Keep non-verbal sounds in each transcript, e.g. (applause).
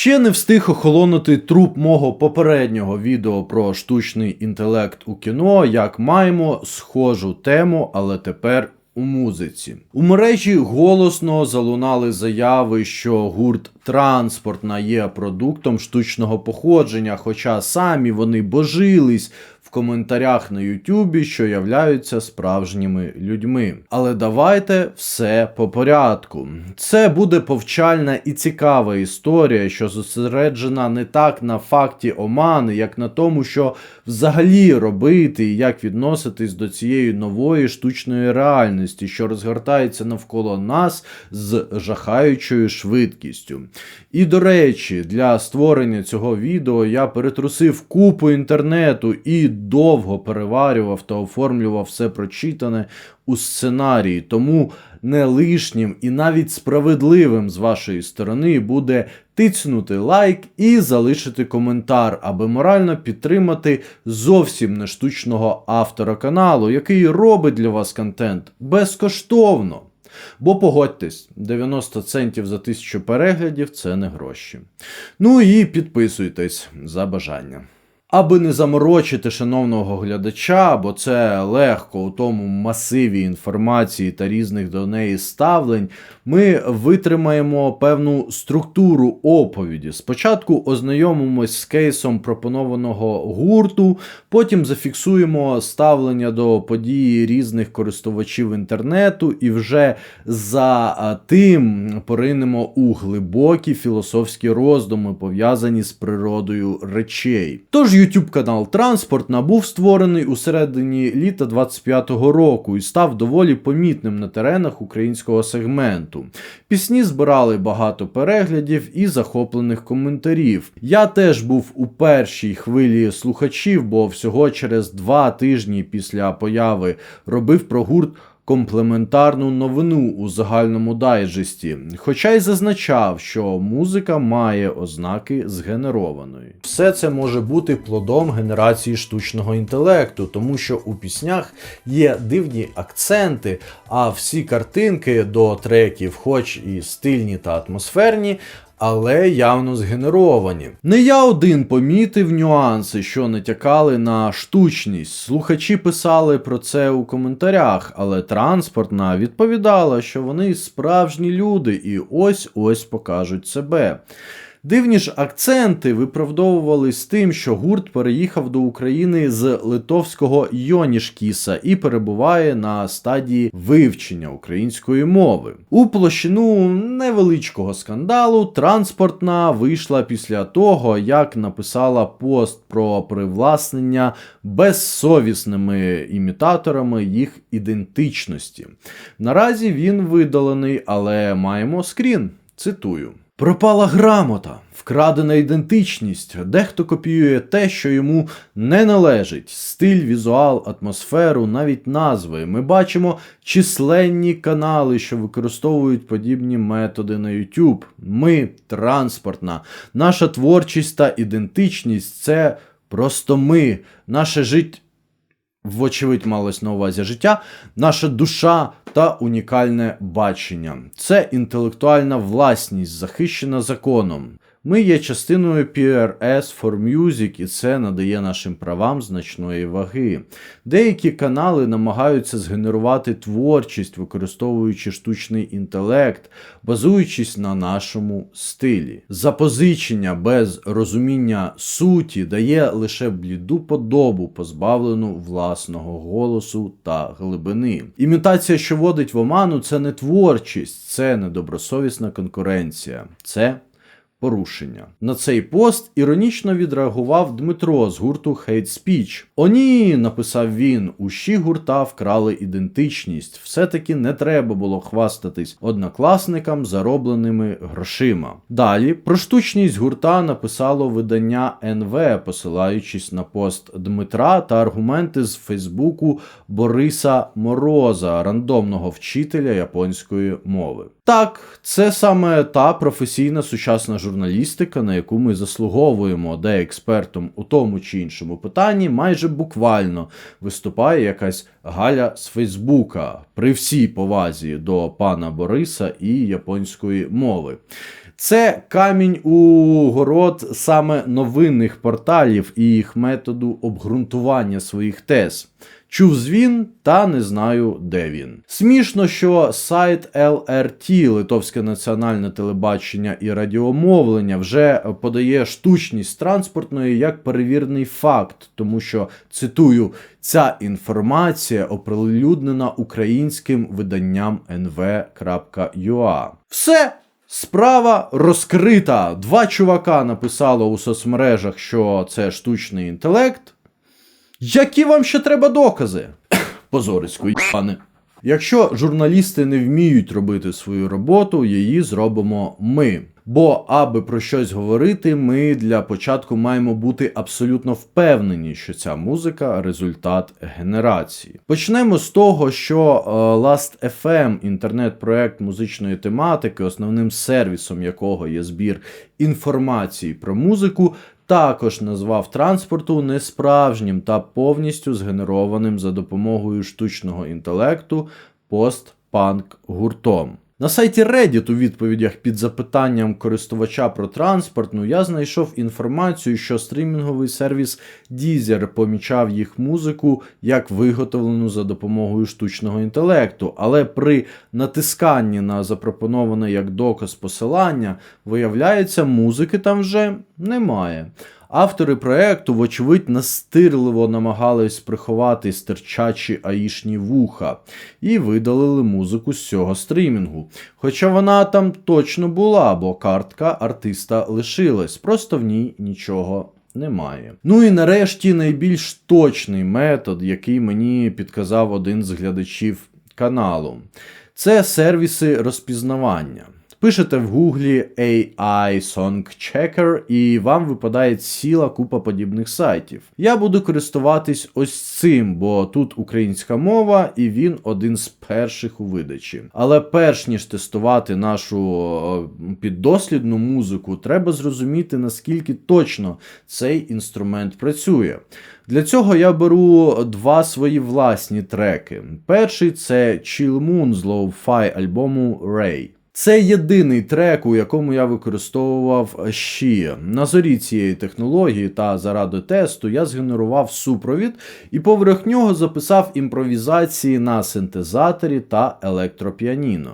Ще не встиг охолонути труп мого попереднього відео про штучний інтелект у кіно, як маємо схожу тему, але тепер у музиці. У мережі голосно залунали заяви, що гурт транспортна є продуктом штучного походження, хоча самі вони божились в коментарях на Ютубі, що являються справжніми людьми. Але давайте все по порядку. Це буде повчальна і цікава історія, що зосереджена не так на факті омани, як на тому, що взагалі робити і як відноситись до цієї нової штучної реальності, що розгортається навколо нас з жахаючою швидкістю. І до речі, для створення цього відео я перетрусив купу інтернету і довго переварював та оформлював все прочитане у сценарії. Тому не лишнім і навіть справедливим з вашої сторони буде тицнути лайк і залишити коментар, аби морально підтримати зовсім не штучного автора каналу, який робить для вас контент безкоштовно. Бо погодьтесь, 90 центів за тисячу переглядів це не гроші. Ну і підписуйтесь за бажанням. Аби не заморочити шановного глядача, бо це легко у тому масиві інформації та різних до неї ставлень, ми витримаємо певну структуру оповіді. Спочатку ознайомимось з кейсом пропонованого гурту, потім зафіксуємо ставлення до події різних користувачів інтернету, і вже за тим поринемо у глибокі філософські роздуми, пов'язані з природою речей. Тож YouTube канал Транспортна був створений у середині літа 25-го року і став доволі помітним на теренах українського сегменту. Пісні збирали багато переглядів і захоплених коментарів. Я теж був у першій хвилі слухачів, бо всього через два тижні після появи робив про гурт комплементарну новину у загальному дайджесті, хоча й зазначав, що музика має ознаки згенерованої. Все це може бути плодом генерації штучного інтелекту, тому що у піснях є дивні акценти, а всі картинки до треків, хоч і стильні та атмосферні, але явно згенеровані. Не я один помітив нюанси, що натякали на штучність. Слухачі писали про це у коментарях, але транспортна відповідала, що вони справжні люди і ось ось покажуть себе. Дивні ж акценти виправдовувались тим, що гурт переїхав до України з литовського Йонішкіса і перебуває на стадії вивчення української мови. У площину невеличкого скандалу транспортна вийшла після того, як написала пост про привласнення безсовісними імітаторами їх ідентичності. Наразі він видалений, але маємо скрін. Цитую. Пропала грамота, вкрадена ідентичність, дехто копіює те, що йому не належить, стиль, візуал, атмосферу, навіть назви. Ми бачимо численні канали, що використовують подібні методи на YouTube. Ми транспортна, наша творчість та ідентичність це просто ми, наше життя вочевидь малось на увазі життя, наша душа та унікальне бачення. Це інтелектуальна власність, захищена законом. Ми є частиною PRS for Music, і це надає нашим правам значної ваги. Деякі канали намагаються згенерувати творчість, використовуючи штучний інтелект, базуючись на нашому стилі. Запозичення без розуміння суті дає лише бліду подобу, позбавлену власного голосу та глибини. Імітація, що водить в оману, це не творчість, це недобросовісна конкуренція. Це порушення. На цей пост іронічно відреагував Дмитро з гурту Hate Speech. О, ні, написав він, ущі гурта вкрали ідентичність. Все-таки не треба було хвастатись однокласникам заробленими грошима. Далі про штучність гурта написало видання НВ, посилаючись на пост Дмитра та аргументи з Фейсбуку Бориса Мороза, рандомного вчителя японської мови. Так, це саме та професійна сучасна журналістика, на яку ми заслуговуємо, де експертом у тому чи іншому питанні майже буквально виступає якась Галя з Фейсбука при всій повазі до пана Бориса і японської мови. Це камінь у город саме новинних порталів і їх методу обґрунтування своїх тез. Чув звін, та не знаю, де він. Смішно, що сайт LRT, Литовське національне телебачення і радіомовлення, вже подає штучність транспортної як перевірний факт, тому що цитую, ця інформація оприлюднена українським виданням nv.ua. Все. Справа розкрита. Два чувака написали у соцмережах, що це штучний інтелект. Які вам ще треба докази? (coughs) Позорисько, пане. Якщо журналісти не вміють робити свою роботу, її зробимо ми. Бо, аби про щось говорити, ми для початку маємо бути абсолютно впевнені, що ця музика результат генерації. Почнемо з того, що е, Last.fm, інтернет-проект музичної тематики, основним сервісом якого є збір інформації про музику, також назвав транспорту несправжнім та повністю згенерованим за допомогою штучного інтелекту постпанк гуртом. На сайті Reddit у відповідях під запитанням користувача про транспортну я знайшов інформацію, що стрімінговий сервіс Deezer помічав їх музику як виготовлену за допомогою штучного інтелекту, але при натисканні на запропоноване як доказ посилання, виявляється, музики там вже немає. Автори проекту, вочевидь, настирливо намагались приховати стирчачі аїшні вуха і видалили музику з цього стрімінгу. Хоча вона там точно була, бо картка артиста лишилась, просто в ній нічого. Немає. Ну і нарешті найбільш точний метод, який мені підказав один з глядачів каналу, це сервіси розпізнавання. Пишете в гуглі AI Song Checker і вам випадає ціла купа подібних сайтів. Я буду користуватись ось цим, бо тут українська мова, і він один з перших у видачі. Але перш ніж тестувати нашу піддослідну музику, треба зрозуміти, наскільки точно цей інструмент працює. Для цього я беру два свої власні треки. Перший це Chill Moon з лоу-фай альбому Ray. Це єдиний трек, у якому я використовував щі. На зорі цієї технології та заради тесту я згенерував супровід і поверх нього записав імпровізації на синтезаторі та електропіаніно.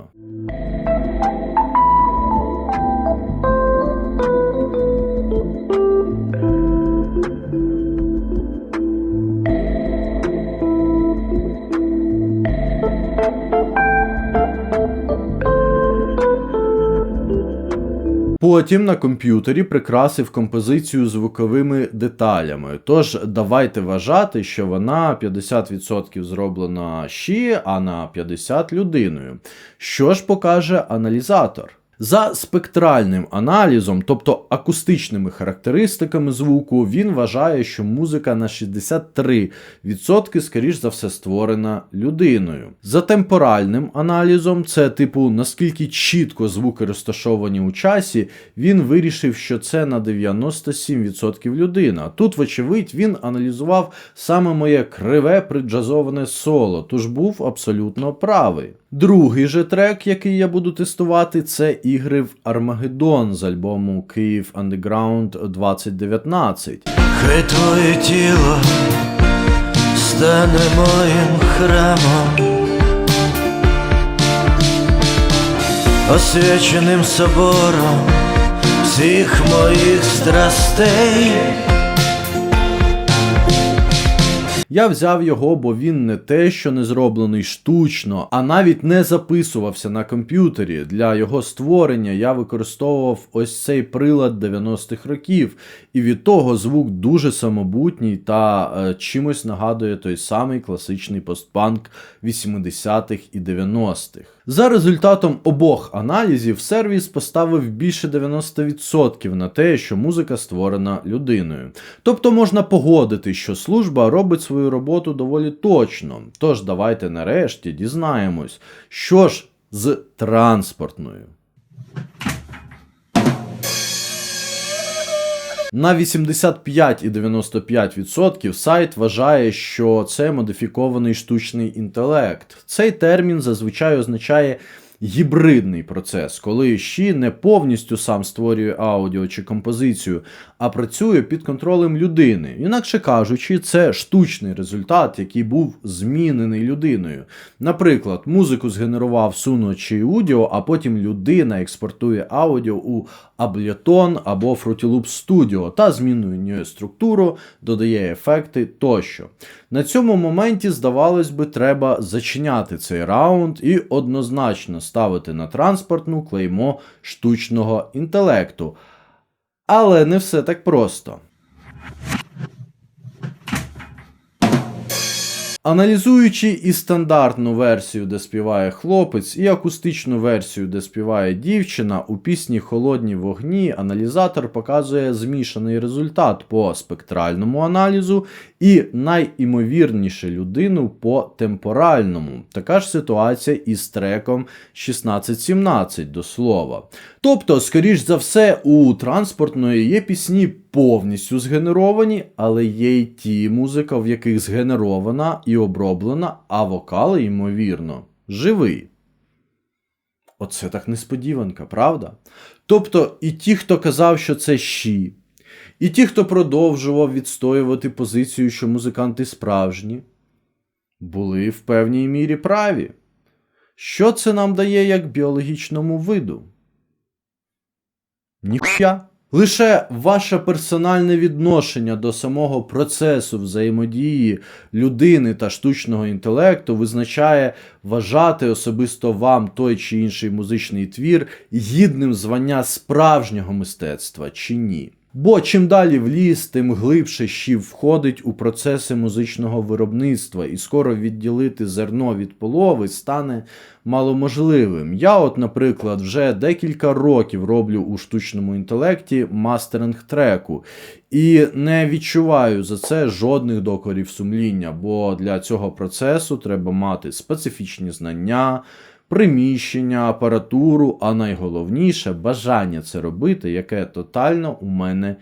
Потім на комп'ютері прикрасив композицію звуковими деталями. Тож давайте вважати, що вона 50% зроблена щі, а на 50% людиною. Що ж покаже аналізатор? За спектральним аналізом, тобто акустичними характеристиками звуку, він вважає, що музика на 63% скоріш за все створена людиною. За темпоральним аналізом, це типу наскільки чітко звуки розташовані у часі, він вирішив, що це на 97% людина. Тут, вочевидь, він аналізував саме моє криве приджазоване соло, тож був абсолютно правий. Другий же трек, який я буду тестувати, це ігри в Армагеддон з альбому Київ Underground 2019. Хай твоє тіло стане моїм храмом, освяченим собором всіх моїх страстей. Я взяв його, бо він не те, що не зроблений штучно, а навіть не записувався на комп'ютері. Для його створення я використовував ось цей прилад 90-х років, і від того звук дуже самобутній та е, чимось нагадує той самий класичний постпанк 80-х і 90-х. За результатом обох аналізів сервіс поставив більше 90% на те, що музика створена людиною. Тобто можна погодити, що служба робить свою роботу доволі точно. Тож давайте нарешті дізнаємось, що ж з транспортною. На 85,95% сайт вважає, що це модифікований штучний інтелект. Цей термін зазвичай означає гібридний процес, коли щі не повністю сам створює аудіо чи композицію, а працює під контролем людини. Інакше кажучи, це штучний результат, який був змінений людиною. Наприклад, музику згенерував Suno чи Udio, а потім людина експортує аудіо у Ableton або Fruity Loop Studio та змінює структуру, додає ефекти тощо. На цьому моменті, здавалось би, треба зачиняти цей раунд і однозначно ставити на транспортну клеймо штучного інтелекту. Але не все так просто. Аналізуючи і стандартну версію, де співає хлопець, і акустичну версію, де співає дівчина, у пісні Холодні вогні аналізатор показує змішаний результат по спектральному аналізу і найімовірніше людину по темпоральному. Така ж ситуація із треком 1617 до слова. Тобто, скоріш за все, у транспортної є пісні повністю згенеровані, але є й ті музика, в яких згенерована і оброблена, а вокали, ймовірно, живий. Оце так несподіванка, правда? Тобто, і ті, хто казав, що це щі, і ті, хто продовжував відстоювати позицію, що музиканти справжні, були в певній мірі праві. Що це нам дає як біологічному виду? Ніхуя. Лише ваше персональне відношення до самого процесу взаємодії людини та штучного інтелекту визначає вважати особисто вам той чи інший музичний твір гідним звання справжнього мистецтва чи ні. Бо чим далі в ліс, тим глибше щів входить у процеси музичного виробництва, і скоро відділити зерно від полови стане маломожливим. Я, от, наприклад, вже декілька років роблю у штучному інтелекті мастеринг треку, і не відчуваю за це жодних докорів сумління, бо для цього процесу треба мати специфічні знання. Приміщення, апаратуру, а найголовніше бажання це робити, яке тотально у мене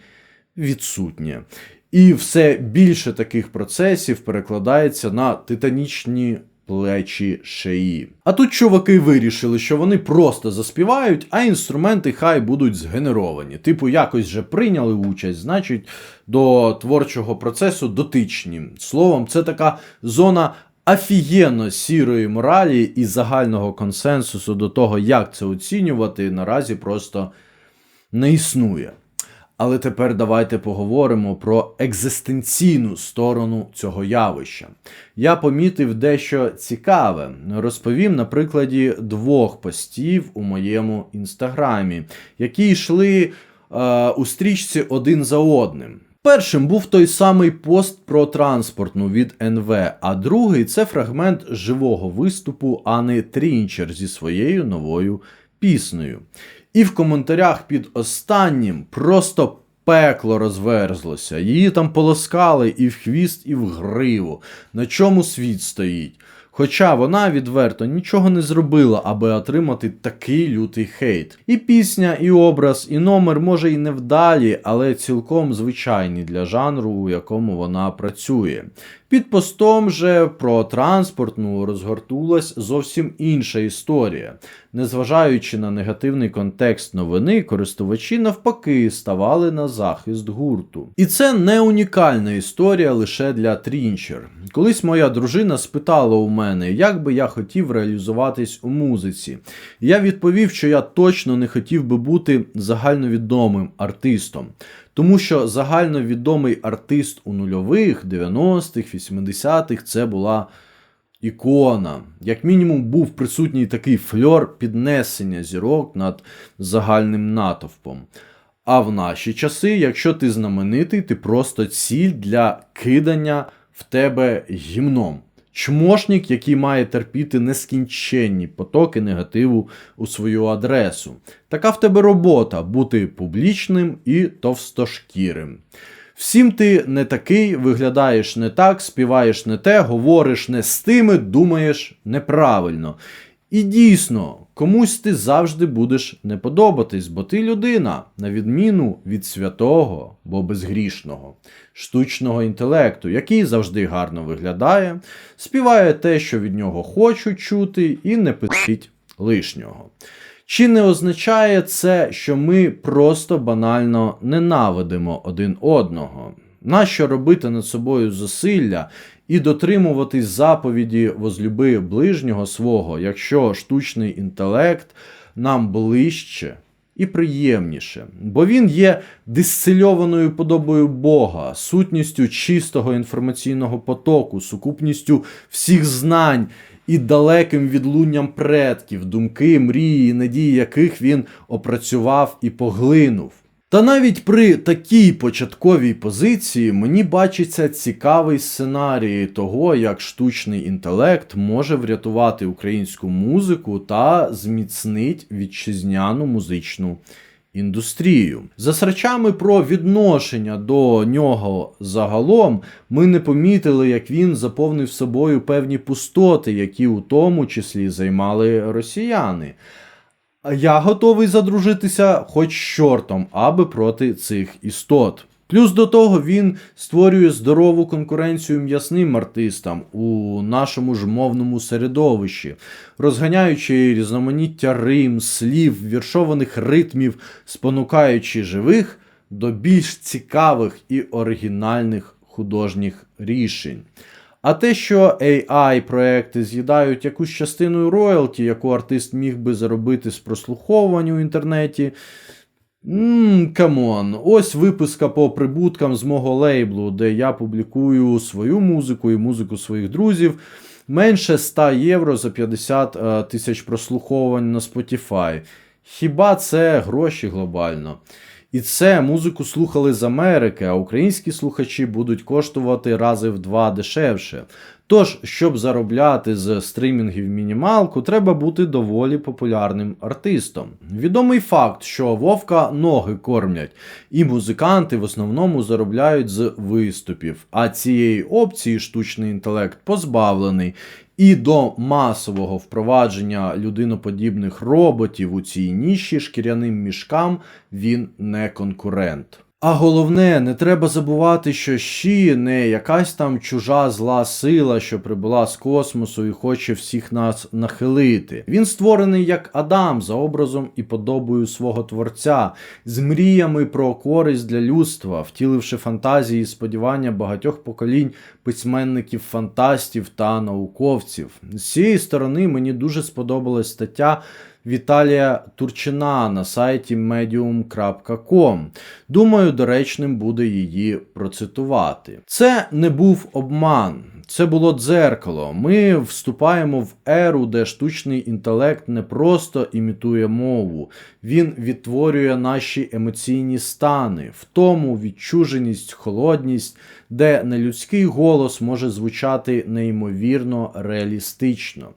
відсутнє. І все більше таких процесів перекладається на титанічні плечі шиї. А тут чуваки вирішили, що вони просто заспівають, а інструменти хай будуть згенеровані. Типу, якось вже прийняли участь, значить, до творчого процесу дотичні. Словом, це така зона. Афієнно сірої моралі і загального консенсусу до того, як це оцінювати, наразі просто не існує. Але тепер давайте поговоримо про екзистенційну сторону цього явища. Я помітив дещо цікаве. Розповім на прикладі двох постів у моєму інстаграмі, які йшли е, у стрічці один за одним. Першим був той самий пост про транспортну від НВ, а другий це фрагмент живого виступу Ани Трінчер зі своєю новою піснею. І в коментарях під останнім просто пекло розверзлося. Її там полоскали і в хвіст, і в гриву. На чому світ стоїть. Хоча вона відверто нічого не зробила, аби отримати такий лютий хейт. І пісня, і образ, і номер може і невдалі, але цілком звичайні для жанру, у якому вона працює. Під постом же про транспортну розгортулась зовсім інша історія. Незважаючи на негативний контекст новини, користувачі навпаки ставали на захист гурту. І це не унікальна історія лише для Трінчер. Колись моя дружина спитала у мене, як би я хотів реалізуватись у музиці. Я відповів, що я точно не хотів би бути загальновідомим артистом. Тому що загальновідомий артист у нульових, 90-х, 80-х це була ікона. Як мінімум, був присутній такий фльор піднесення зірок над загальним натовпом. А в наші часи, якщо ти знаменитий, ти просто ціль для кидання в тебе гімном. Чмошник, який має терпіти нескінченні потоки негативу у свою адресу. Така в тебе робота бути публічним і товстошкірим. Всім ти не такий, виглядаєш не так, співаєш не те, говориш не з тими, думаєш неправильно. І дійсно, комусь ти завжди будеш не подобатись, бо ти людина, на відміну від святого, бо безгрішного, штучного інтелекту, який завжди гарно виглядає, співає те, що від нього хочуть чути, і не писить лишнього. Чи не означає це, що ми просто банально ненавидимо один одного? Нащо робити над собою зусилля і дотримуватись заповіді возлюби ближнього свого, якщо штучний інтелект нам ближче і приємніше, бо він є дисцильованою подобою Бога, сутністю чистого інформаційного потоку, сукупністю всіх знань і далеким відлунням предків, думки, мрії, надії яких він опрацював і поглинув. Та навіть при такій початковій позиції мені бачиться цікавий сценарій того, як штучний інтелект може врятувати українську музику та зміцнить вітчизняну музичну індустрію. За срачами про відношення до нього загалом ми не помітили, як він заповнив собою певні пустоти, які у тому числі займали росіяни. Я готовий задружитися хоч чортом, аби проти цих істот. Плюс до того він створює здорову конкуренцію м'ясним артистам у нашому ж мовному середовищі, розганяючи різноманіття рим, слів, віршованих ритмів, спонукаючи живих до більш цікавих і оригінальних художніх рішень. А те, що AI проекти з'їдають якусь частину роялті, яку артист міг би заробити з прослуховування у інтернеті. Камон, ось виписка по прибуткам з мого лейблу, де я публікую свою музику і музику своїх друзів. Менше 100 євро за 50 е, тисяч прослуховувань на Spotify. Хіба це гроші глобально? І це музику слухали з Америки, а українські слухачі будуть коштувати рази в два дешевше. Тож, щоб заробляти з стримінгів мінімалку, треба бути доволі популярним артистом. Відомий факт, що вовка ноги кормлять, і музиканти в основному заробляють з виступів, а цієї опції штучний інтелект позбавлений. І до масового впровадження людиноподібних роботів у цій ніші шкіряним мішкам він не конкурент. А головне, не треба забувати, що щі не якась там чужа зла сила, що прибула з космосу і хоче всіх нас нахилити. Він створений як Адам за образом і подобою свого творця, з мріями про користь для людства, втіливши фантазії і сподівання багатьох поколінь письменників, фантастів та науковців. З цієї сторони мені дуже сподобалась стаття. Віталія Турчина на сайті medium.com. Думаю, доречним буде її процитувати. Це не був обман. Це було дзеркало. Ми вступаємо в еру, де штучний інтелект не просто імітує мову, він відтворює наші емоційні стани, в тому відчуженість, холодність, де нелюдський голос може звучати неймовірно реалістично.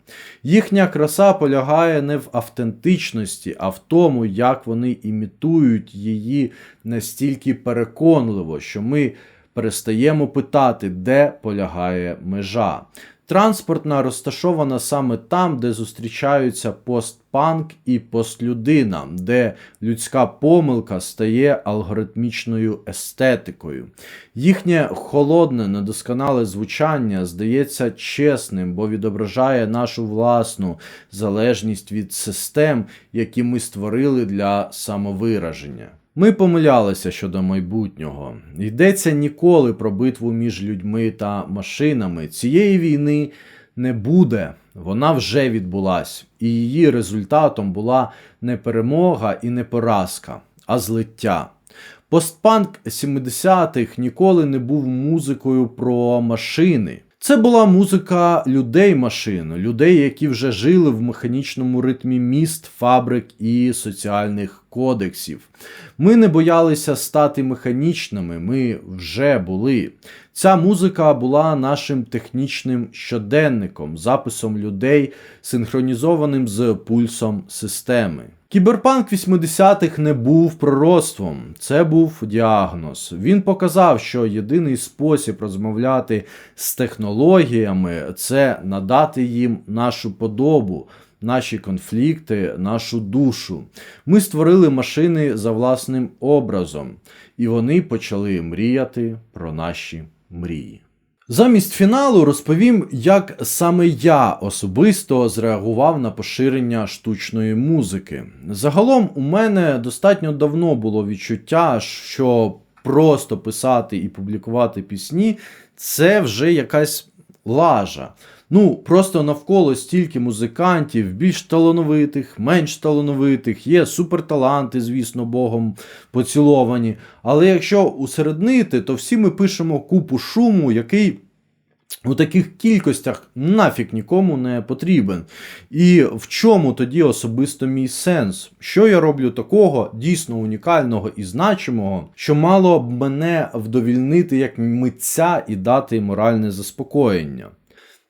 Їхня краса полягає не в автентичності, а в тому, як вони імітують її настільки переконливо, що ми перестаємо питати, де полягає межа. Транспортна розташована саме там, де зустрічаються постпанк і постлюдина, де людська помилка стає алгоритмічною естетикою. Їхнє холодне, недосконале звучання здається чесним, бо відображає нашу власну залежність від систем, які ми створили для самовираження. Ми помилялися щодо майбутнього. Йдеться ніколи про битву між людьми та машинами. Цієї війни не буде. Вона вже відбулась, і її результатом була не перемога і не поразка, а злиття. Постпанк 70-х ніколи не був музикою про машини. Це була музика людей-машин, людей, які вже жили в механічному ритмі міст, фабрик і соціальних кодексів. Ми не боялися стати механічними, ми вже були. Ця музика була нашим технічним щоденником, записом людей, синхронізованим з пульсом системи. Кіберпанк 80-х не був пророцтвом, це був діагноз. Він показав, що єдиний спосіб розмовляти з технологіями це надати їм нашу подобу, наші конфлікти, нашу душу. Ми створили машини за власним образом, і вони почали мріяти про наші мрії. Замість фіналу розповім, як саме я особисто зреагував на поширення штучної музики. Загалом у мене достатньо давно було відчуття, що просто писати і публікувати пісні це вже якась лажа. Ну, просто навколо стільки музикантів, більш талановитих, менш талановитих, є суперталанти, звісно, Богом поціловані. Але якщо усереднити, то всі ми пишемо купу шуму, який у таких кількостях нафік нікому не потрібен. І в чому тоді особисто мій сенс? Що я роблю такого дійсно унікального і значимого, що мало б мене вдовільнити як митця і дати моральне заспокоєння?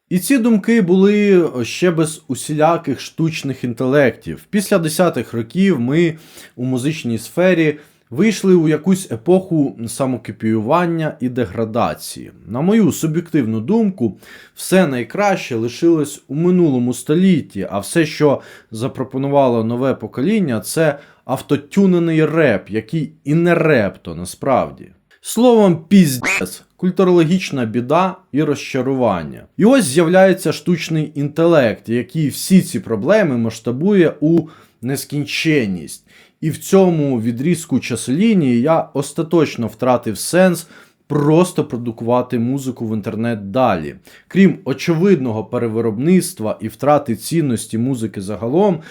І ці думки були ще без усіляких штучних інтелектів. Після 10-х років ми у музичній сфері вийшли у якусь епоху самокопіювання і деградації. На мою суб'єктивну думку, все найкраще лишилось у минулому столітті, а все, що запропонувало нове покоління, це автотюнений реп, який і не реп то насправді. Словом, піздець, культурологічна біда і розчарування. І ось з'являється штучний інтелект, який всі ці проблеми масштабує у нескінченність. І в цьому відрізку часолінії я остаточно втратив сенс просто продукувати музику в інтернет далі. Крім очевидного перевиробництва і втрати цінності музики загалом.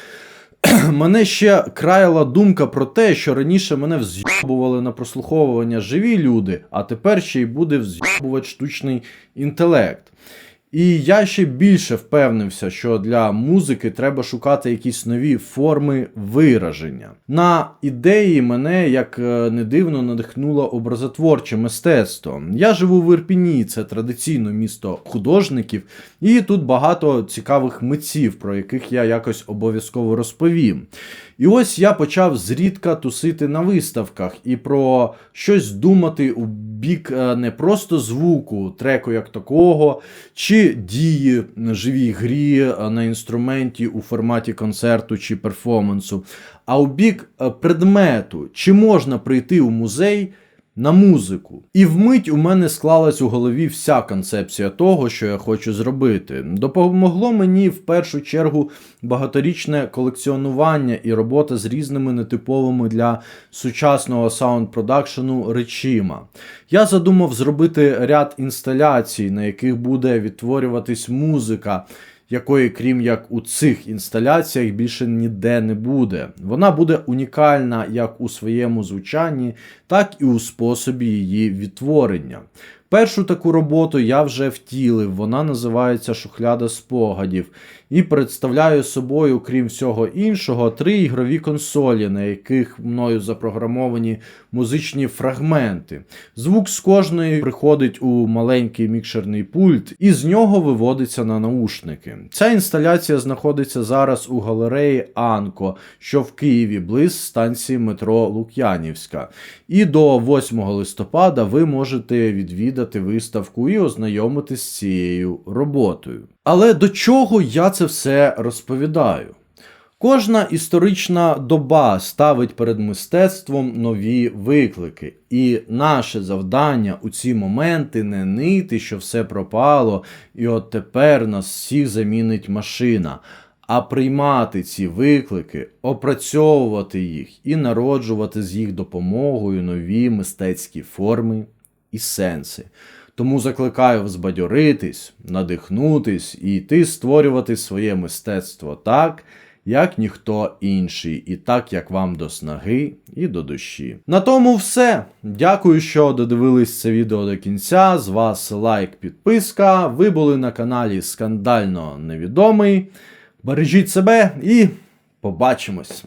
(clears throat) Мене ще краяла думка про те, що раніше мене вз'єбували на прослуховування живі люди, а тепер ще й буде вз'єбувати штучний інтелект. І я ще більше впевнився, що для музики треба шукати якісь нові форми вираження. На ідеї мене, як е, не дивно, надихнуло образотворче мистецтво. Я живу в Ірпіні, це традиційно місто художників, і тут багато цікавих митців, про яких я якось обов'язково розповім. І ось я почав зрідка тусити на виставках і про щось думати у бік е, не просто звуку, треку як такого, чи дії живій грі е, на інструменті у форматі концерту чи перформансу, а у бік е, предмету, чи можна прийти у музей. На музику. І вмить у мене склалась у голові вся концепція того, що я хочу зробити. Допомогло мені в першу чергу багаторічне колекціонування і робота з різними нетиповими для сучасного саунд-продакшену речима. Я задумав зробити ряд інсталяцій, на яких буде відтворюватись музика якої, крім як у цих інсталяціях, більше ніде не буде. Вона буде унікальна як у своєму звучанні, так і у способі її відтворення. Першу таку роботу я вже втілив, вона називається Шухляда спогадів і представляє собою, крім всього іншого, три ігрові консолі, на яких мною запрограмовані музичні фрагменти. Звук з кожної приходить у маленький мікшерний пульт, і з нього виводиться на наушники. Ця інсталяція знаходиться зараз у галереї Анко, що в Києві, близь станції метро Лук'янівська. І до 8 листопада ви можете відвідати виставку і ознайомитись з цією роботою. Але до чого я це все розповідаю? Кожна історична доба ставить перед мистецтвом нові виклики, і наше завдання у ці моменти не нити, що все пропало, і от тепер нас всіх замінить машина, а приймати ці виклики, опрацьовувати їх і народжувати з їх допомогою нові мистецькі форми і сенси. Тому закликаю взбадьоритись, надихнутись і йти створювати своє мистецтво так, як ніхто інший, і так, як вам до снаги і до душі. На тому все. Дякую, що додивились це відео до кінця. З вас лайк, підписка. Ви були на каналі Скандально Невідомий. Бережіть себе і побачимось!